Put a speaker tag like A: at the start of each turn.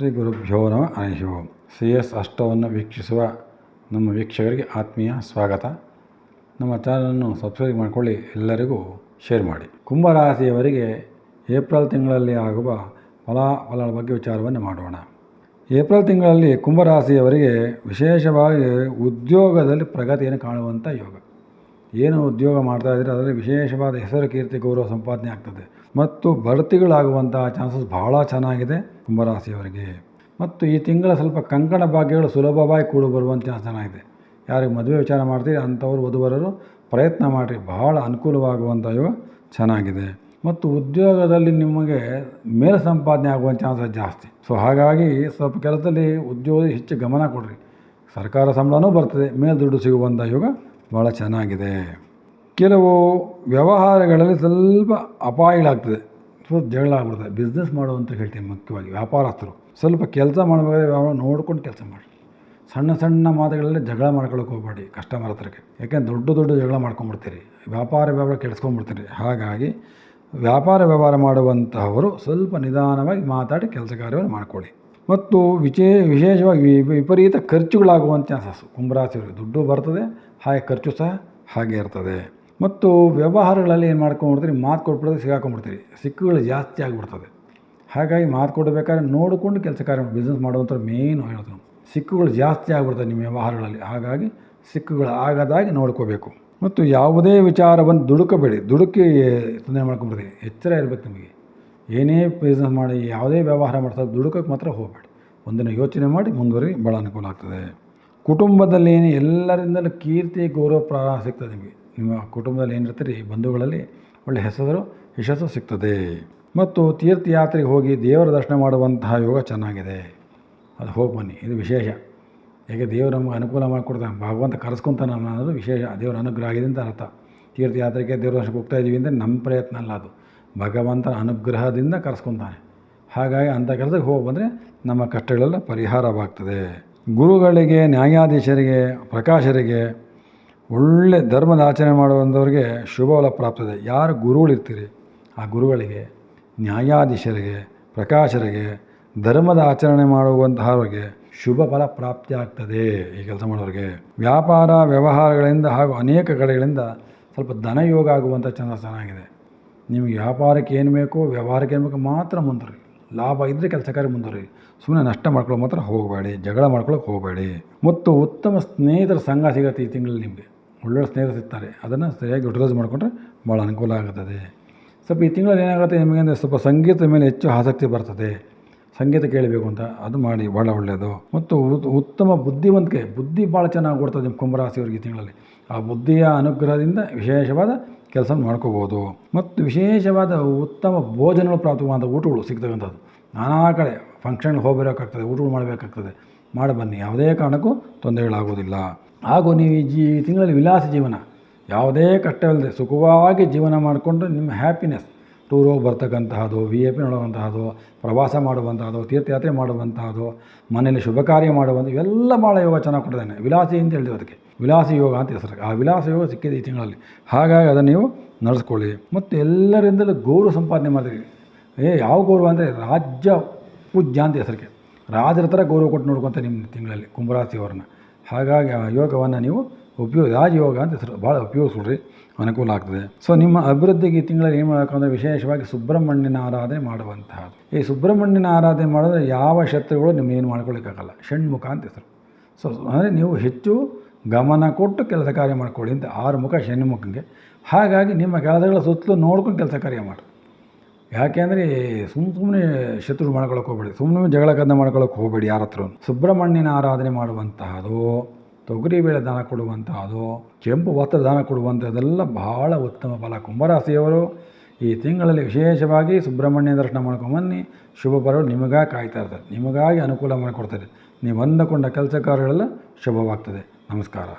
A: ಶ್ರೀ ಗುರುಭ್ಯೋ ನಮ. ಅನಿಶೋ C S ಅಷ್ಟವನ್ನು ವೀಕ್ಷಿಸುವ ನಮ್ಮ ವೀಕ್ಷಕರಿಗೆ ಆತ್ಮೀಯ ಸ್ವಾಗತ. ನಮ್ಮ ಚಾನಲನ್ನು ಸಬ್ಸ್ಕ್ರೈಬ್ ಮಾಡಿಕೊಳ್ಳಿ, ಎಲ್ಲರಿಗೂ ಶೇರ್ ಮಾಡಿ. ಕುಂಭರಾಶಿಯವರಿಗೆ ಏಪ್ರಿಲ್ ತಿಂಗಳಲ್ಲಿ ಆಗುವ ಫಲಾಫಲಗಳ ಬಗ್ಗೆ ವಿಚಾರವನ್ನು ಮಾಡೋಣ. ಏಪ್ರಿಲ್ ತಿಂಗಳಲ್ಲಿ ಕುಂಭರಾಶಿಯವರಿಗೆ ವಿಶೇಷವಾಗಿ ಉದ್ಯೋಗದಲ್ಲಿ ಪ್ರಗತಿಯನ್ನು ಕಾಣುವಂಥ ಯೋಗ. ಏನು ಉದ್ಯೋಗ ಮಾಡ್ತಾ ಇದ್ದರೆ ಅದರಲ್ಲಿ ವಿಶೇಷವಾದ ಹೆಸರು, ಕೀರ್ತಿ, ಗೌರವ, ಸಂಪಾದನೆ ಆಗ್ತದೆ. ಮತ್ತು ಬಡ್ತಿಗಳಾಗುವಂಥ ಚಾನ್ಸಸ್ ಭಾಳ ಚೆನ್ನಾಗಿದೆ ಕುಂಭರಾಶಿಯವರಿಗೆ. ಮತ್ತು ಈ ತಿಂಗಳ ಸ್ವಲ್ಪ ಕಂಕಣ ಭಾಗ್ಯಗಳು ಸುಲಭವಾಗಿ ಕೂಡು ಬರುವಂಥ ಚಾನ್ಸ್ ಚೆನ್ನಾಗಿದೆ. ಯಾರಿಗೆ ಮದುವೆ ವಿಚಾರ ಮಾಡ್ತೀರಿ, ಅಂಥವ್ರು ವಧುವರರು ಪ್ರಯತ್ನ ಮಾಡಿರಿ. ಬಹಳ ಅನುಕೂಲವಾಗುವಂಥ ಯೋಗ ಚೆನ್ನಾಗಿದೆ. ಮತ್ತು ಉದ್ಯೋಗದಲ್ಲಿ ನಿಮಗೆ ಮೇಲ್ ಸಂಪಾದನೆ ಆಗುವಂಥ ಚಾನ್ಸಸ್ ಜಾಸ್ತಿ. ಸೊ ಹಾಗಾಗಿ ಸ್ವಲ್ಪ ಕೆಲಸದಲ್ಲಿ ಉದ್ಯೋಗ ಹೆಚ್ಚು ಗಮನ ಕೊಡ್ರಿ. ಸರ್ಕಾರ ಸಂಬಳನೂ ಬರ್ತದೆ ಮೇಲ್ ದುಡ್ಡು ಸಿಗುವಂಥ ಯೋಗ ಭಾಳ ಚೆನ್ನಾಗಿದೆ. ಕೆಲವು ವ್ಯವಹಾರಗಳಲ್ಲಿ ಸ್ವಲ್ಪ ಅಪಾಯಗಳಾಗ್ತದೆ ಸ್ವಲ್ಪ ಜಗಳ ಆಗ್ಬಿಡ್ತದೆ ಬಿಸ್ನೆಸ್ ಮಾಡುವಂತ ಹೇಳ್ತೀನಿ ಮುಖ್ಯವಾಗಿ ವ್ಯಾಪಾರಸ್ಥರು. ಸ್ವಲ್ಪ ಕೆಲಸ ಮಾಡಬೇಕಾದ್ರೆ ವ್ಯವಹಾರ ನೋಡ್ಕೊಂಡು ಕೆಲಸ ಮಾಡಿ. ಸಣ್ಣ ಸಣ್ಣ ಮಾತುಗಳಲ್ಲಿ ಜಗಳ ಮಾಡ್ಕೊಳಕ್ಕೆ ಹೋಗಬೇಡಿ ಕಸ್ಟಮರ್ ಹತ್ರಕ್ಕೆ. ಯಾಕೆಂದ್ರೆ ದೊಡ್ಡ ದೊಡ್ಡ ಜಗಳ ಮಾಡ್ಕೊಂಬಿಡ್ತೀರಿ. ವ್ಯಾಪಾರ ವ್ಯವಹಾರ ಕೆಡಿಸ್ಕೊಂಡ್ಬಿಡ್ತೀರಿ ಹಾಗಾಗಿ ವ್ಯಾಪಾರ ವ್ಯವಹಾರ ಮಾಡುವಂತಹವರು ಸ್ವಲ್ಪ ನಿಧಾನವಾಗಿ ಮಾತಾಡಿ ಕೆಲಸ ಕಾರ್ಯವನ್ನು ಮಾಡಿಕೊಳ್ಳಿ. ಮತ್ತು ವಿಚೇ, ವಿಶೇಷವಾಗಿ ವಿಪರೀತ ಖರ್ಚುಗಳಾಗುವಂಥ ಚಾನ್ಸಸ್ ಕುಂಭರಾಶಿಯವರಿಗೆ ದುಡ್ಡು ಬರ್ತದೆ, ಹಾಗೆ ಖರ್ಚು ಸಹ ಹಾಗೆ ಇರ್ತದೆ. ಮತ್ತು ವ್ಯವಹಾರಗಳಲ್ಲಿ ಏನು ಮಾಡ್ಕೊಂಡ್ಬಿಡ್ತೀರಿ, ಮಾತು ಕೊಟ್ಬಿಡೋದು ಸಿಗಾಕೊಂಡ್ಬಿಡ್ತೀರಿ. ಸಿಕ್ಕುಗಳು ಜಾಸ್ತಿ ಆಗಿಬಿಡ್ತದೆ. ಹಾಗಾಗಿ ಮಾತು ಕೊಡಬೇಕಾದ್ರೆ ನೋಡಿಕೊಂಡು ಕೆಲಸ ಕಾರ್ಯ ಬಿಸ್ನೆಸ್ ಮಾಡುವಂಥ ಮೇನ್ ಹೇಳ್ತಾರೆ. ಸಿಕ್ಕುಗಳು ಜಾಸ್ತಿ ಆಗಿಬಿಡ್ತದೆ ನಿಮ್ಮ ವ್ಯವಹಾರಗಳಲ್ಲಿ. ಹಾಗಾಗಿ ಸಿಕ್ಕುಗಳು ಆಗದಾಗಿ ನೋಡ್ಕೋಬೇಕು. ಮತ್ತು ಯಾವುದೇ ವಿಚಾರವನ್ನು ದುಡುಕಬೇಡಿ. ದುಡುಕಿ ತೊಂದರೆ ಮಾಡ್ಕೊಂಬಿಡ್ತೀನಿ ಎಚ್ಚರ ಇರಬೇಕು ನಿಮಗೆ. ಏನೇ ಬಿಸ್ನೆಸ್ ಮಾಡಿ, ಯಾವುದೇ ವ್ಯವಹಾರ ಮಾಡ್ತಾರೆ ದುಡುಕಕ್ಕೆ ಮಾತ್ರ ಹೋಗಬೇಡಿ. ಒಂದಿನ ಯೋಚನೆ ಮಾಡಿ ಮುಂದುವರಿ ಭಾಳ ಅನುಕೂಲ ಆಗ್ತದೆ. ಕುಟುಂಬದಲ್ಲಿ ಏನು ಎಲ್ಲರಿಂದಲೂ ಕೀರ್ತಿ, ಗೌರವ ಪ್ರಾರಂಭ ಸಿಗ್ತದೆ ನಿಮಗೆ. ನಿಮ್ಮ ಕುಟುಂಬದಲ್ಲಿ ಏನಿರ್ತೀರಿ, ಬಂಧುಗಳಲ್ಲಿ ಒಳ್ಳೆಯ ಹೆಸರು, ಯಶಸ್ಸು ಸಿಗ್ತದೆ. ಮತ್ತು ತೀರ್ಥಯಾತ್ರೆಗೆ ಹೋಗಿ ದೇವರ ದರ್ಶನ ಮಾಡುವಂತಹ ಯೋಗ ಚೆನ್ನಾಗಿದೆ. ಅದು ಹೋಗಿ ಬನ್ನಿ, ಇದು ವಿಶೇಷ. ಹೇಗೆ ದೇವರು ನಮಗೆ ಅನುಕೂಲ ಮಾಡಿಕೊಡ್ತಾನೆ, ಭಗವಂತ ಕರೆಸ್ಕೊಂತಾನೆ ಅನ್ನೋದು ವಿಶೇಷ. ದೇವರ ಅನುಗ್ರಹ ಆಗಿದೆ ಅಂತ ಅರ್ಥ. ತೀರ್ಥಯಾತ್ರೆಗೆ ದೇವರ ದರ್ಶನಕ್ಕೆ ಹೋಗ್ತಾ ಇದ್ದೀವಿ ಅಂದರೆ ನಮ್ಮ ಪ್ರಯತ್ನ ಅಲ್ಲ ಅದು. ಭಗವಂತನ ಅನುಗ್ರಹದಿಂದ ಕರೆಸ್ಕೊತಾನೆ. ಹಾಗಾಗಿ ಅಂಥ ಕೆಲಸಕ್ಕೆ ಹೋಗಿ ನಮ್ಮ ಕಷ್ಟಗಳೆಲ್ಲ ಪರಿಹಾರವಾಗ್ತದೆ. ಗುರುಗಳಿಗೆ, ನ್ಯಾಯಾಧೀಶರಿಗೆ, ಪ್ರಕಾಶರಿಗೆ, ಒಳ್ಳೆ ಧರ್ಮದ ಆಚರಣೆ ಮಾಡುವಂಥವ್ರಿಗೆ ಶುಭಫಲ ಪ್ರಾಪ್ತದೆ. ಯಾರು ಗುರುಗಳಿರ್ತೀರಿ, ಆ ಗುರುಗಳಿಗೆ, ನ್ಯಾಯಾಧೀಶರಿಗೆ, ಪ್ರಕಾಶರಿಗೆ, ಧರ್ಮದ ಆಚರಣೆ ಮಾಡುವಂತಹವ್ರಿಗೆ ಶುಭ ಫಲ ಪ್ರಾಪ್ತಿ ಆಗ್ತದೆ ಈ ಕೆಲಸ ಮಾಡೋರಿಗೆ. ವ್ಯಾಪಾರ, ವ್ಯವಹಾರಗಳಿಂದ ಹಾಗೂ ಅನೇಕ ಕಡೆಗಳಿಂದ ಸ್ವಲ್ಪ ಧನಯೋಗ ಆಗುವಂಥ ಚಂದ ಚೆನ್ನಾಗಿದೆ. ನಿಮಗೆ ವ್ಯಾಪಾರಕ್ಕೆ ಏನು ಬೇಕೋ ವ್ಯವಹಾರಕ್ಕೆ ಏನು ಬೇಕೋ ಮಾತ್ರ ಮುಂದುವರಿ. ಲಾಭ ಇದ್ದರೆ ಕೆಲಸ ಕಾರ್ಯ ಸುಮ್ಮನೆ ನಷ್ಟ ಮಾಡ್ಕೊಳ್ಳೋ ಮಾತ್ರ ಹೋಗಬೇಡಿ, ಜಗಳ ಮಾಡ್ಕೊಳ್ಳೋಕೆ ಹೋಗಬೇಡಿ. ಮತ್ತು ಉತ್ತಮ ಸ್ನೇಹಿತರ ಸಂಘ ಸಿಗುತ್ತೆ ಈ ತಿಂಗಳಲ್ಲಿ ನಿಮಗೆ. ಒಳ್ಳೊಳ್ಳೆ ಸ್ನೇಹಿತರು ಸಿಗ್ತಾರೆ. ಅದನ್ನು ಸರಿಯಾಗಿ ಯುಟಿಲೈಸ್ ಮಾಡಿಕೊಂಡ್ರೆ ಭಾಳ ಅನುಕೂಲ ಆಗುತ್ತದೆ ಸ್ವಲ್ಪ ಈ ತಿಂಗಳಲ್ಲಿ ಏನಾಗುತ್ತೆ ನಿಮಗೆ ಅಂದರೆ ಸ್ವಲ್ಪ ಸಂಗೀತದ ಮೇಲೆ ಹೆಚ್ಚು ಆಸಕ್ತಿ ಬರ್ತದೆ. ಸಂಗೀತ ಕೇಳಬೇಕು ಅಂತ ಅದು ಮಾಡಿ ಭಾಳ ಒಳ್ಳೆಯದು ಮತ್ತು ಉತ್- ಉತ್ತಮ ಬುದ್ಧಿವಂತಿಕೆ, ಬುದ್ಧಿ ಭಾಳ ಚೆನ್ನಾಗಿ ಕೊಡ್ತದೆ ನಿಮ್ಮ ಕುಂಭರಾಶಿಯವ್ರಿಗೆ ಈ ತಿಂಗಳಲ್ಲಿ. ಆ ಬುದ್ಧಿಯ ಅನುಗ್ರಹದಿಂದ ವಿಶೇಷವಾದ ಕೆಲಸ ಮಾಡ್ಕೋಬೋದು. ಮತ್ತು ವಿಶೇಷವಾದ ಉತ್ತಮ ಭೋಜನಗಳು ಪ್ರಾಪ್ತವಾದ ಊಟಗಳು ಸಿಗ್ತಕ್ಕಂಥದ್ದು. ನಾನಾ ಕಡೆ ಫಂಕ್ಷನ್ಗೆ ಹೋಗಬೇಕಾಗ್ತದೆ, ಊಟಗಳು ಮಾಡಬೇಕಾಗ್ತದೆ. ಮಾಡಿ ಬನ್ನಿ ಯಾವುದೇ ಕಾರಣಕ್ಕೂ ತೊಂದರೆಗಳಾಗೋದಿಲ್ಲ ಹಾಗೂ ನೀವು ಈ ಜೀ ತಿಂಗಳಲ್ಲಿ ವಿಲಾಸ ಜೀವನ. ಯಾವುದೇ ಕಷ್ಟವಿಲ್ಲದೆ ಸುಖವಾಗಿ ಜೀವನ ಮಾಡಿಕೊಂಡು ನಿಮ್ಮ ಹ್ಯಾಪಿನೆಸ್ ಟೂರ್ ಹೋಗಿ ಬರ್ತಕ್ಕಂತಹದ್ದು ವಿ ಎ ಪಿ ನೋಡುವಂತಹದ್ದು ಪ್ರವಾಸ ಮಾಡುವಂತಹದ್ದು ತೀರ್ಥಯಾತ್ರೆ ಮಾಡುವಂತಹದ್ದು ಮನೆಯಲ್ಲಿ ಶುಭ ಕಾರ್ಯ ಮಾಡುವಂಥ ಇವೆಲ್ಲ ಭಾಳ ಯೋಗ ಚೆನ್ನಾಗಿ ಕೊಟ್ಟಿದ್ದಾನೆ. ವಿಲಾಸಿ ಅಂತ ಹೇಳಿದೆ ಅದಕ್ಕೆ. ವಿಲಾಸಿ ಯೋಗ ಅಂತ ಹೆಸರು. ಆ ವಿಲಾಸ ಯೋಗ ಸಿಕ್ಕಿದೆ ಈ ತಿಂಗಳಲ್ಲಿ. ಹಾಗಾಗಿ ಅದನ್ನು ನೀವು ನಡೆಸ್ಕೊಳ್ಳಿ. ಮತ್ತು ಎಲ್ಲರಿಂದಲೂ ಗೌರವ ಸಂಪಾದನೆ ಮಾಡಿದ್ರಿ ಏ, ಯಾವ ಗೌರವ ಅಂದರೆ ರಾಜ್ಯ ಪೂಜ್ಯ ಅಂತ ಹೆಸರಿಗೆ. ರಾಜರ ಥರ ಗೌರವ ಕೊಟ್ಟು ನೋಡ್ಕೊತ ನಿಮ್ಮ ತಿಂಗಳಲ್ಲಿ ಕುಂಭರಾಶಿಯವರನ್ನ. ಹಾಗಾಗಿ ಆ ಯೋಗವನ್ನು ನೀವು ಉಪಯೋಗ, ರಾಜಯೋಗ ಅಂತ ಹೆಸರು ಭಾಳ ಉಪಯೋಗಿಸ್ಕೊಡ್ರಿ ಅನುಕೂಲ ಆಗ್ತದೆ. ಸೊ ನಿಮ್ಮ ಅಭಿವೃದ್ಧಿಗೆ ಈ ತಿಂಗಳಲ್ಲಿ ಏನು ಮಾಡಬೇಕಂದ್ರೆ ವಿಶೇಷವಾಗಿ ಸುಬ್ರಹ್ಮಣ್ಯನ ಆರಾಧನೆ ಮಾಡುವಂತಹದ್ದು. ಈ ಸುಬ್ರಹ್ಮಣ್ಯನ ಆರಾಧನೆ ಮಾಡಿದ್ರೆ ಯಾವ ಶತ್ರುಗಳು ನಿಮ್ಮ ಏನು ಮಾಡ್ಕೊಳ್ಳಿಕ್ಕಾಗಲ್ಲ ಷಣ್ಮುಖ ಅಂತ ಹೆಸರು. ಸೊ ಅಂದರೆ ನೀವು ಹೆಚ್ಚು ಗಮನ ಕೊಟ್ಟು ಕೆಲಸ ಕಾರ್ಯ ಮಾಡ್ಕೊಳ್ಳಿ ಅಂತ ಆರು ಮುಖ ಷಣ್ಮುಖಂಗೆ ಹಾಗಾಗಿ ನಿಮ್ಮ ಕೆಲಸಗಳ ಸುತ್ತಲೂ ನೋಡ್ಕೊಂಡು ಕೆಲಸ ಕಾರ್ಯ ಮಾಡಿ. ಯಾಕೆಂದರೆ ಸುಮ್ಮ ಸುಮ್ಮನೆ ಶತ್ರು ಮಾಡ್ಕೊಳಕ್ಕೆ ಹೋಗಬೇಡಿ. ಸುಮ್ಮನೆ ಜಗಳ ಕದ್ದ ಮಾಡ್ಕೊಳಕ್ಕೆ ಹೋಗಬೇಡಿ ಯಾರ ಹತ್ರ ಸುಬ್ರಹ್ಮಣ್ಯನ ಆರಾಧನೆ ಮಾಡುವಂತಹದ್ದು ತೊಗರಿಬೇಳೆ ದಾನ ಕೊಡುವಂತಹದು, ಕೆಂಪು ವಸ್ತ್ರ ದಾನ ಕೊಡುವಂಥದ್ದೆಲ್ಲ ಬಹಳ ಉತ್ತಮ ಫಲ. ಕುಂಭರಾಶಿಯವರು ಈ ತಿಂಗಳಲ್ಲಿ ವಿಶೇಷವಾಗಿ ಸುಬ್ರಹ್ಮಣ್ಯ ದರ್ಶನ ಮಾಡ್ಕೊಂಬನ್ನಿ ಶುಭ ಪರ್ವ ನಿಮಗಾಗಿ ಕಾಯ್ತಾ ಇರ್ತಾರೆ ನಿಮಗಾಗಿ ಅನುಕೂಲ ಮಾಡಿಕೊಡ್ತಾರೆ ನೀವು ಅಂದುಕೊಂಡ ಕೆಲಸ ಕಾರ್ಯಗಳೆಲ್ಲ ಶುಭವಾಗ್ತದೆ. ನಮಸ್ಕಾರ